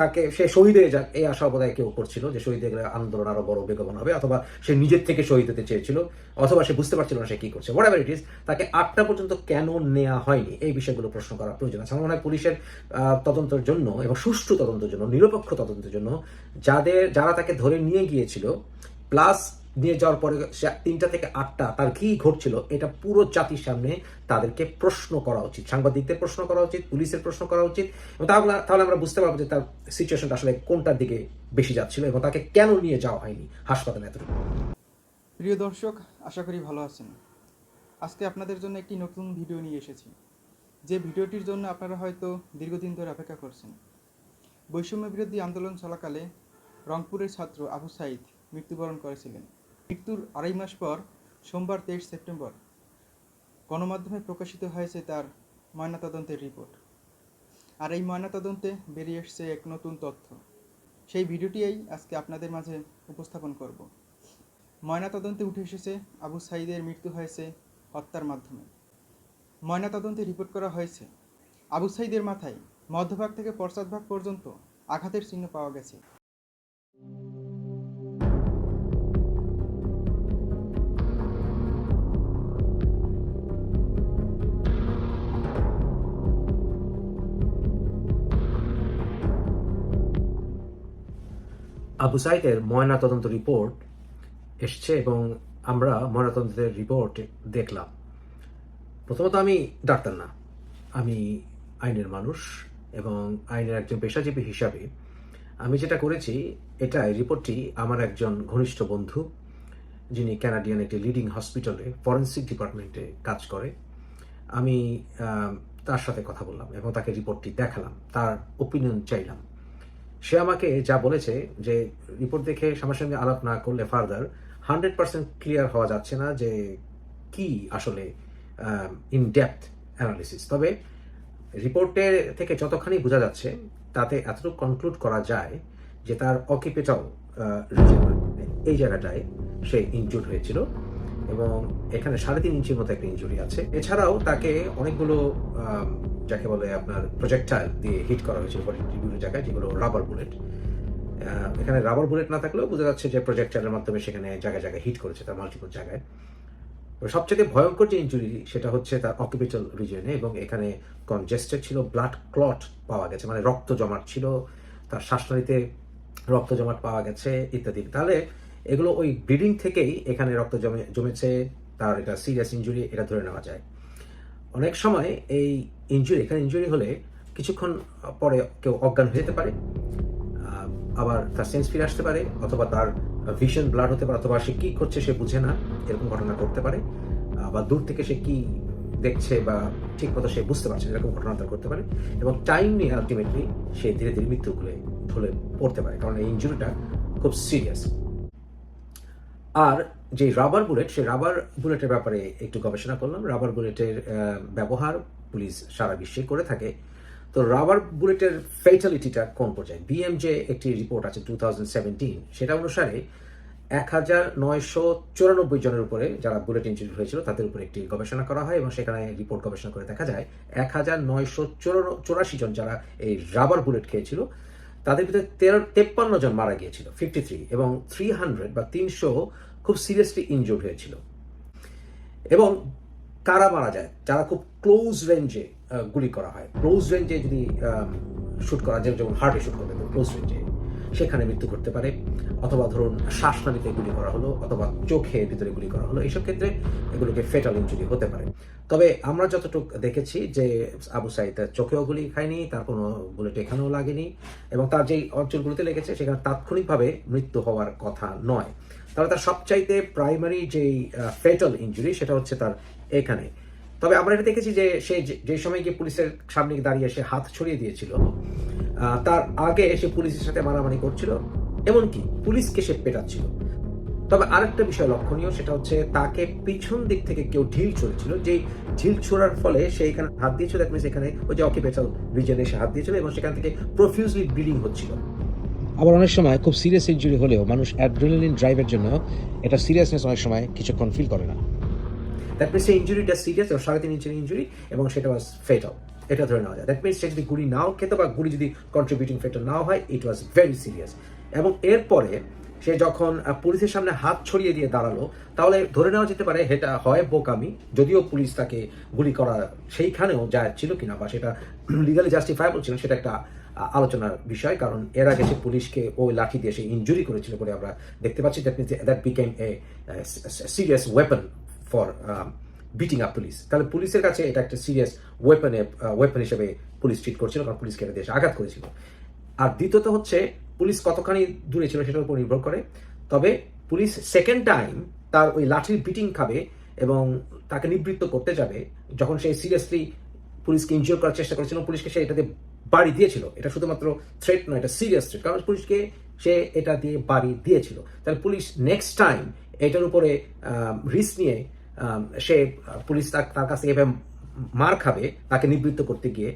তাকে, সে শহীদ হয়ে যাক, এই আশা বোধহয় কেউ করছিল যে শহীদ হয়ে গেলে আন্দোলন আরও বড় বেগমন হবে, অথবা সে নিজের থেকে শহীদ হতে চেয়েছিল, অথবা সে বুঝতে পারছিল না সে কি করছে। হোয়াট এভার ইট ইজ তাকে আটটা পর্যন্ত কেন নেওয়া হয়নি, এই বিষয়গুলো প্রশ্ন করা প্রয়োজন আছে। আমার মনে হয় পুলিশের তদন্তের জন্য এবং সুষ্ঠু তদন্তের জন্য, নিরপেক্ষ তদন্তের জন্য, যাদের, যারা তাকে ধরে নিয়ে গিয়েছিল প্লাস নিয়ে যাওয়ার পরে তিনটা থেকে আটটা তার কি ঘটছিল, এটা পুরো জাতির সামনে তাদেরকে প্রশ্ন করা উচিত, সাংবাদিকদের প্রশ্ন করা উচিত, পুলিশের প্রশ্ন করা উচিত এবং তাহলে তাহলে আমরা বুঝতে পারব যে তার সিচুয়েশনটা আসলে কোনটার দিকে বেশি যাচ্ছিল এবং তাকে কেন নিয়ে যাওয়া হয়নি হাসপাতালে এতটুকু। প্রিয় দর্শক, আশা করি ভালো আছেন। আজকে আপনাদের জন্য একটি নতুন ভিডিও নিয়ে এসেছি। যে ভিডিওটির জন্য আপনারা হয়তো দীর্ঘদিন ধরে অপেক্ষা করছেন। বৈষম্য বিরোধী আন্দোলন চলাকালে রংপুরের ছাত্র আবু সাইদ মৃত্যুবরণ করেছিলেন। মৃত্যুর আড়াই মাস পর সোমবার তেইশ সেপ্টেম্বর গণমাধ্যমে প্রকাশিত হয়েছে তার ময়নাতদন্তের রিপোর্ট। আর এই ময়নাতদন্তে বেরিয়ে এসছে এক নতুন তথ্য। সেই ভিডিওটিই আজকে আপনাদের মাঝে উপস্থাপন করব। ময়নাতদন্তে উঠে এসেছে আবু সাইদের মৃত্যু হয়েছে হত্যার মাধ্যমে। ময়নাতদন্তে রিপোর্ট করা হয়েছে, আবু সাইদের মাথায় মধ্যভাগ থেকে পশ্চাৎভাগ পর্যন্ত আঘাতের চিহ্ন পাওয়া গেছে। আবু সাইদের ময়নাতদন্ত রিপোর্ট এসছে এবং আমরা ময়নাতদন্তের রিপোর্ট দেখলাম। প্রথমত আমি ডাক্তার না। আমি আইনের মানুষ এবং আইনের একজন পেশাজীবী হিসাবে আমি যেটা করেছি এটা এই রিপোর্টটি আমার একজন ঘনিষ্ঠ বন্ধু, যিনি ক্যানাডিয়ান একটি লিডিং হসপিটালে ফরেন্সিক ডিপার্টমেন্টে কাজ করে। আমি তার সাথে কথা বললাম এবং তাকে রিপোর্টটি দেখালাম, তার ওপিনিয়ন চাইলাম। সে আমাকে যা বলেছে যে রিপোর্ট দেখে আমার সঙ্গে আলাপ না করলে ফার্দার হান্ড্রেড পার্সেন্ট ক্লিয়ার হওয়া যাচ্ছে না যে কি আসলে ইন ডেপথ অ্যানালিসিস তবে রিপোর্টের থেকে যতখানি বোঝা যাচ্ছে, তাতে এতটুকু কনক্লুড করা যায় যে তার অকিপেটাল এই জায়গাটায় সে ইনজুর্ড হয়েছিল। এবং এখানে সাড়ে তিন ইঞ্চির মতো একটা ইঞ্জুরি আছে। এছাড়াও তাকে অনেকগুলো যাকে বলে আপনার প্রজেক্টাইল দিয়ে হিট করা বডির বিভিন্ন জায়গায় যেগুলো রাবার বুলেট এখানে রাবার বুলেট না থাকলেও বোঝা যাচ্ছে যে প্রজেক্টাইলের মাধ্যমে সেখানে জায়গায় জায়গায় হিট করেছে তার মাল্টিপল জায়গায়। সবচেয়ে ভয়ঙ্কর যে ইঞ্জুরি সেটা হচ্ছে তার অকুপেটাল রিজনে এবং এখানে কনজেস্টেড ছিল ব্লাড ক্লট পাওয়া গেছে মানে রক্ত জমাট ছিল, তার শ্বাসনালীতে রক্ত জমাট পাওয়া গেছে, ইত্যাদি। তাহলে এগুলো ওই ব্লিডিং থেকেই এখানে রক্ত জমে, জমেছে, তার এটা সিরিয়াস ইঞ্জুরি এটা ধরে নেওয়া যায়। অনেক সময় এই ইঞ্জুরি এখানে ইঞ্জুরি হলে কিছুক্ষণ পরে কেউ অজ্ঞান হয়ে যেতে পারে আবার তার সেন্স ফিরে আসতে পারে, অথবা তার ভিশন ব্লাড হতে পারে, অথবা সে কী করছে সে বুঝে না, এরকম ঘটনা করতে পারে, আবার দূর থেকে সে কী দেখছে বা ঠিক মতো সে বুঝতে পারছে এরকম ঘটনা তার করতে পারে, এবং টাইম নিয়ে আলটিমেটলি সে ধীরে ধীরে মৃত্যু করে ঢলে পড়তে পারে, কারণ এই ইঞ্জুরিটা খুব সিরিয়াস আর যে রাবার বুলেট সেই রাবার বুলেটের ব্যাপারে একটু গবেষণা করলাম। রাবার বুলেটের ব্যবহার পুলিশ সারা বিশ্বে করে থাকে। তো রাবার বুলেটের ফেটালিটিটা কোন পর্যায়ে? বিএমজে একটি রিপোর্ট আছে টু সেটা অনুসারে এক হাজার নয়শো চুরানব্বই জনের উপরে যারা বুলেট ইঞ্জুরি হয়েছিল, তাদের উপরে একটি গবেষণা করা হয় এবং সেখানে রিপোর্ট গবেষণা করে দেখা যায়, এক হাজার নয়শো চুরাশি জন যারা এই রাবার বুলেট খেয়েছিল তাদের ভিতরে তেরো তেপ্পান্ন জন মারা গিয়েছিল ফিফটি থ্রি এবং থ্রি হান্ড্রেড বা তিনশো খুব সিরিয়াসলি ইনজোর্ড হয়েছিল। এবং কারা মারা যায়? যারা খুব ক্লোজ রেঞ্জে গুলি করা হয়। ক্লোজ রেঞ্জে যদি শ্যুট করা যায় যেমন হার্টে শ্যুট করবে ক্লোজ রেঞ্জে সেখানে মৃত্যু করতে পারে। অথবা ধরুন শ্বাসনালীতে গুলি করা হলো, অথবা চোখে ভিতরে গুলি করা হলো, এইসব ক্ষেত্রে এগুলোকে ফেটাল ইঞ্জুরি হতে পারে। তবে আমরা যতটুকু দেখেছি যে আবু সাইদ চোখেও গুলি খায়নি, তার কোনো বুলেট এখানেও লাগেনি, এবং তার যেই অঞ্চলগুলোতে লেগেছে, সেখানে তাৎক্ষণিকভাবে মৃত্যু হওয়ার কথা নয়। তাহলে তার সবচাইতে প্রাইমারি যেই ফেটাল ইঞ্জুরি সেটা হচ্ছে তার এখানে। তবে আমরা এটা দেখেছি যে সে যে- সময় গিয়ে পুলিশের সামনে দাঁড়িয়ে সে হাত ছড়িয়ে দিয়েছিল তার আগে সে পুলিশের সাথে মারামারি করছিল এমনকি পুলিশকে সে পেটাচ্ছিল। তবে আরেকটা বিষয় লক্ষণীয় সেটা হচ্ছে তাকে পিছন দিক থেকে কেউ ঢিল ছড়েছিল যে ঢিল ছোড়ার ফলে সে এখানে হাত দিয়েছিল দ্যাট মিনস এখানে ওই যে অকিপেটাল রিজনে সে হাত দিয়েছিল এবং সেখান থেকে প্রফিউজলি ব্লিডিং হচ্ছিল। আবার অনেক সময় খুব সিরিয়াস ইঞ্জুরি হলেও মানুষ অ্যাড্রেনালিন ড্রাইভের জন্য এটা সিরিয়াসনেস অনেক সময় কিছুক্ষণ ফিল করে না। দ্যাট মিনস সেই ইঞ্জুরিটা সিরিয়াস সাড়ে তিন ইঞ্চের ইঞ্জুরি এবং সেটা ওয়াজ ফেটাল এটা ধরে নেওয়া যায়। দ্যাট মিনস সে যদি গুলি নাও খেতে বা গুলি যদি কন্ট্রিবিউটিং ফ্যাক্টর নাও হয় ইট ওয়াজ ভেরি সিরিয়াস এবং এরপরে সে যখন পুলিশের সামনে হাত ছড়িয়ে দিয়ে দাঁড়াল, তাহলে ধরে নেওয়া যেতে পারে এটা হয় বোকামি, যদিও পুলিশ তাকে গুলি করা সেইখানেও যায় ছিল কিনা বা সেটা লিগালি জাস্টিফাইবল ছিল, সেটা একটা আলোচনার বিষয়। কারণ এর আগে সে পুলিশকে ওই লাঠি দিয়ে সে ইঞ্জুরি করেছিল বলে আমরা দেখতে পাচ্ছি। That means that became a serious weapon for beating up police তাহলে পুলিশের কাছে এটা একটা সিরিয়াস ওয়েপনে ওয়েপন হিসেবে পুলিশ ট্রিট করছিল কারণ পুলিশকে এটা দেশে আঘাত করেছিল। আর দ্বিতীয়ত হচ্ছে, পুলিশ কতখানি দূরে ছিল সেটার উপর নির্ভর করে। তবে পুলিশ সেকেন্ড টাইম তার ওই লাঠির বিটিং খাবে এবং তাকে নিবৃত্ত করতে যাবে যখন সে সিরিয়াসলি পুলিশকে ইনজিওর করার চেষ্টা করেছিল পুলিশকে সে এটাতে বাড়ি দিয়েছিল। এটা শুধুমাত্র থ্রেট নয়, এটা সিরিয়াস থ্রেট কারণ পুলিশকে সে এটা দিয়ে বাড়ি দিয়েছিল। তাহলে পুলিশ নেক্সট টাইম এটার উপরে রিস্ক নিয়ে সে পুলিশ তার কাছে এভাবে মার খাবে, তাকে নিবৃত্ত করতে গিয়ে,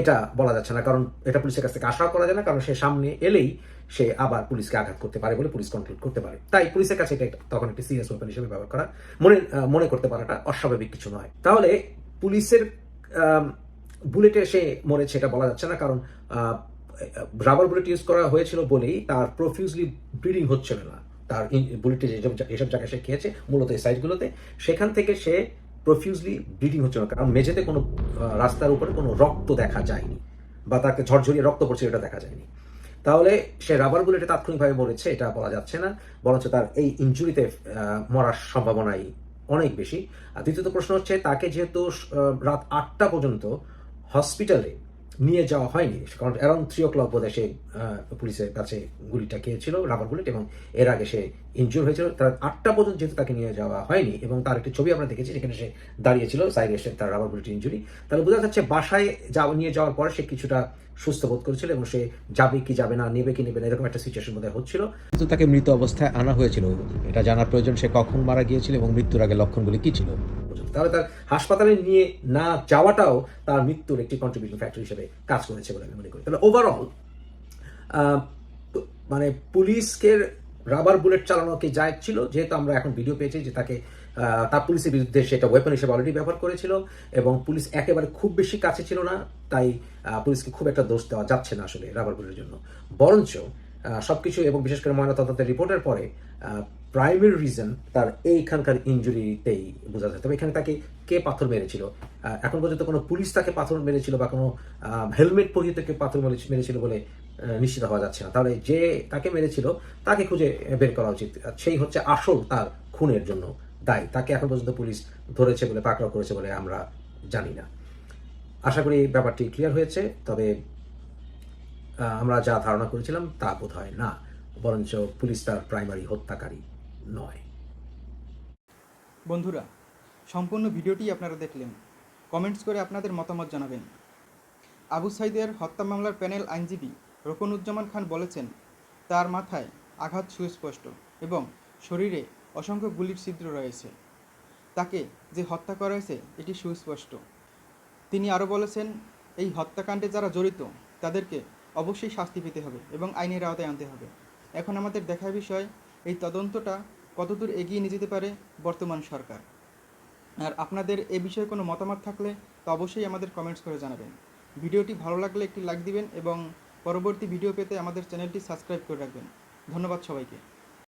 এটা বলা যাচ্ছে না। কারণ এটা পুলিশের কাছ থেকে আশা করা যায় না, কারণ সে সামনে এলেই সে আবার পুলিশকে আঘাত করতে পারে বলে পুলিশ কন্ট্রোল করতে পারে। তাই পুলিশের কাছে এটা তখন একটি সিরিয়াস ওয়েপন হিসেবে ব্যবহার করা মনে মনে করতে পারাটা অস্বাভাবিক কিছু নয়। তাহলে পুলিশের বুলেটে সে মরেছে এটা বলা যাচ্ছে না, কারণ রাবার বুলেট ইউজ করা হয়েছিল বলেই তার প্রফিউজলি ব্লিডিং হচ্ছিল না। তার বুলেটে যেসব যেসব জায়গায় সে খেয়েছে, মূলত এই সাইডগুলোতে সেখান থেকে সে প্রফিউজলি ব্লিডিং হচ্ছিল, কারণ মেঝেতে কোনো রাস্তার উপরে কোনো রক্ত দেখা যায়নি, বা তাকে ঝরঝরিয়ে রক্ত পড়ছে এটা দেখা যায়নি। তাহলে সে রাবার বুলেটে তাৎক্ষণিকভাবে মরেছে, এটা বলা যাচ্ছে না বরঞ্চ তার এই ইঞ্জুরিতে মরার সম্ভাবনাই অনেক বেশি। আর দ্বিতীয়ত প্রশ্ন হচ্ছে, তাকে যেহেতু রাত আটটা পর্যন্ত হসপিটালে নিয়ে যাওয়া হয়নি কারণ অ্যারাউন্ড থ্রি ও ক্লক বোধ সে পুলিশের কাছে গুলিটা খেয়েছিল, রাবার বুলেট, এবং এর আগে সে ইনজুর হয়েছিল তার আটটা পর্যন্ত যেহেতু তাকে নিয়ে যাওয়া হয়নি এবং তার একটি ছবি আমরা দেখেছি যেখানে সে দাঁড়িয়েছিল সাইডে এসে তার রাবার বুলেট ইঞ্জুরি তাহলে বোঝা যাচ্ছে বাসায় যাওয়া নিয়ে যাওয়ার পরে সে কিছুটা সুস্থ বোধ করেছিল এবং সে যাবে কি যাবে না নেবে কি নেবে না এরকম একটা সিচুয়েশন বোধহয় হচ্ছিল। কিন্তু তাকে মৃত অবস্থায় আনা হয়েছিল। এটা জানার প্রয়োজন সে কখন মারা গিয়েছিল এবং মৃত্যুর আগে লক্ষণগুলি কি ছিল? তাহলে তার হাসপাতালে নিয়ে না যাওয়াটাও তার মৃত্যুর একটি কন্ট্রিবিউশন ফ্যাক্টর হিসেবে কাজ করেছে বলে আমি মনে করি। তাহলে ওভারঅল মানে পুলিশকে রাবার বুলেট চালানো কি যায় ছিল। যেহেতু আমরা এখন ভিডিও পেয়েছি যে তাকে তার পুলিশের বিরুদ্ধে সেটা ওয়েপন হিসেবে অলরেডি ব্যবহার করেছিল এবং পুলিশ একেবারে খুব বেশি কাছে ছিল না, তাই পুলিশকে খুব একটা দোষ দেওয়া যাচ্ছে না আসলে রাবার বুলেটের জন্য। বরঞ্চ সব সবকিছু এবং বিশেষ করে ময়নাতদন্তের রিপোর্টের পরে প্রাইমারি রিজন তার এইখানকার ইঞ্জুরিতেই বোঝা যায়। তবে এখানে তাকে কে পাথর মেরেছিল? এখন পর্যন্ত কোনো পুলিশ তাকে পাথর মেরেছিল বা কোনো হেলমেট পরিয়ে তাকে পাথর মেরে- মেরেছিল বলে নিশ্চিত হওয়া যাচ্ছে না। তাহলে যে তাকে মেরেছিল, তাকে খুঁজে বের করা উচিত। সেই হচ্ছে আসল তার খুনের জন্য দায়ী। তাকে এখন পর্যন্ত পুলিশ ধরেছে বলে, পাকড়াও করেছে বলে আমরা জানি না। আশা করি ব্যাপারটি ক্লিয়ার হয়েছে। তবে আমরা যা ধারণা করেছিলাম তা বোধ হয় না। বরঞ্চ পুলিশ তার প্রাইমারি হত্যাকারী। নয়। বন্ধুরা, সম্পূর্ণ ভিডিওটি আপনারা দেখলেন। কমেন্টস করে আপনাদের মতামত জানাবেন। আবু সাইদের হত্যা মামলার প্যানেল আইনজীবী রোকনুজ্জামান খান বলেছেন, তার মাথায় আঘাত সুস্পষ্ট এবং শরীরে অসংখ্য গুলির ছিদ্র রয়েছে। তাকে যে হত্যা করা হয়েছে, এটি সুস্পষ্ট। তিনি আরও বলেছেন, এই হত্যাকাণ্ডে যারা জড়িত, তাদেরকে অবশ্যই শাস্তি পেতে হবে এবং আইনের আওতায় আনতে হবে। এখন আমাদের দেখার বিষয় এই তদন্তটা কতদূর এগিয়ে নিয়ে যেতে পারে বর্তমান সরকার? আর আপনাদের এ বিষয়ে কোনো মতামত থাকলে তো অবশ্যই আমাদের কমেন্টস করে জানাবেন। ভিডিওটি ভালো লাগলে একটি লাইক দিবেন এবং পরবর্তী ভিডিও পেতে আমাদের চ্যানেলটি সাবস্ক্রাইব করে রাখবেন। ধন্যবাদ সবাইকে।